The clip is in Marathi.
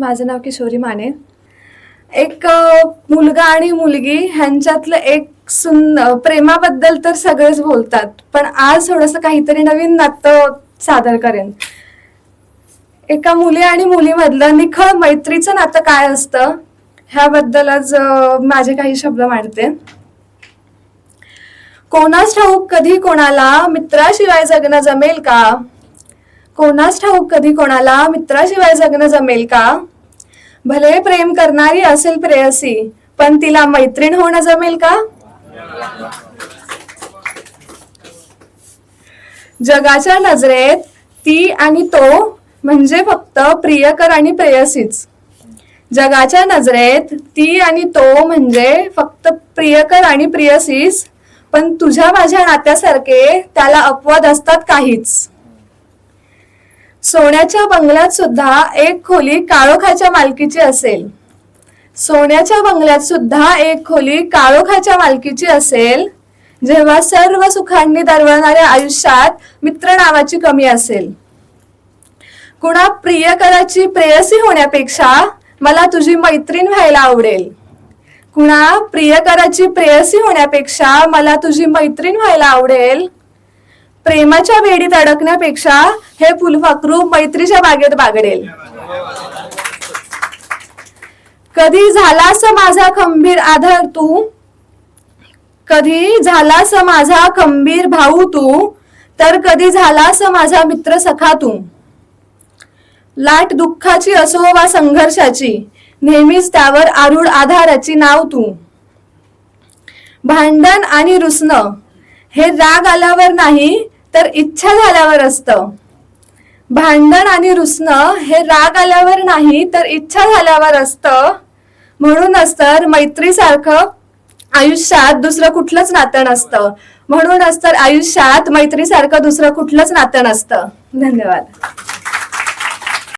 माझं नाव किशोरी माने. एक मुलगा आणि मुलगी ह्यांच्यातलं एक सुन प्रेमाबद्दल तर सगळेच बोलतात पण आज थोडस काहीतरी नवीन नातं सादर करेन. एका मुली आणि मुलीमधलं निखळ मैत्रीचं नातं काय असतं ह्याबद्दलच आज माझे काही शब्द मांडते. कोणास ठाऊक कधी कोणाला मित्राशिवाय जगणं जमेल का? कोणास ठाऊक कधी कोणाला? मित्राशिवाय जगणं जमेल का? भले प्रेम करणारी असेल प्रेयसी पण तिला मैत्रीण होणं जमेल का? जगाच्या नजरेत ती आणि तो म्हणजे फक्त प्रियकर आणि प्रेयसीच. जगाच्या नजरेत ती आणि तो म्हणजे फक्त प्रियकर आणि प्रियसीच पण तुझ्या माझ्या नात्यासारखे त्याला अपवाद असतात काहीच. सोन्याच्या बंगल्यात सुद्धा एक खोली काळोखाच्या मालकीची असेल. सोन्याच्या बंगल्यात सुद्धा एक खोली काळोखाच्या मालकीची असेल. जेव्हा सर्व सुखांनी दरवळणाऱ्या आयुष्यात मित्र नावाची कमी असेल. कुणा प्रियकराची प्रेयसी होण्यापेक्षा मला तुझी मैत्रीण व्हायला आवडेल. कुणा प्रियकराची प्रेयसी होण्यापेक्षा मला तुझी मैत्रीण व्हायला आवडेल. प्रेमाच्या वेडीत अडकण्यापेक्षा हे फुलफाकरू मैत्रीच्या बागेत बागडेल. कधी झालास माझा खंबीर आधार तू? कधी झालास माझा खंबीर भाऊ तू? तर कधी झालास माझा मित्र सखा तू? लाट दुःखाची असो वा संघर्षाची नेहमीच त्यावर आरूढ आधाराची नाव तू. भांडण आणि रुसणं हे राग आल्यावर नाही तर इच्छा झाल्यावर असतं. भांडण आणि रुसणं हे राग आल्यावर नाही तर इच्छा झाल्यावर असतं. म्हणूनच तर मैत्रीसारखं आयुष्यात दुसरं कुठलंच नातं नसतं. म्हणूनच तर आयुष्यात मैत्रीसारखं दुसरं कुठलंच नातं नसतं. धन्यवाद.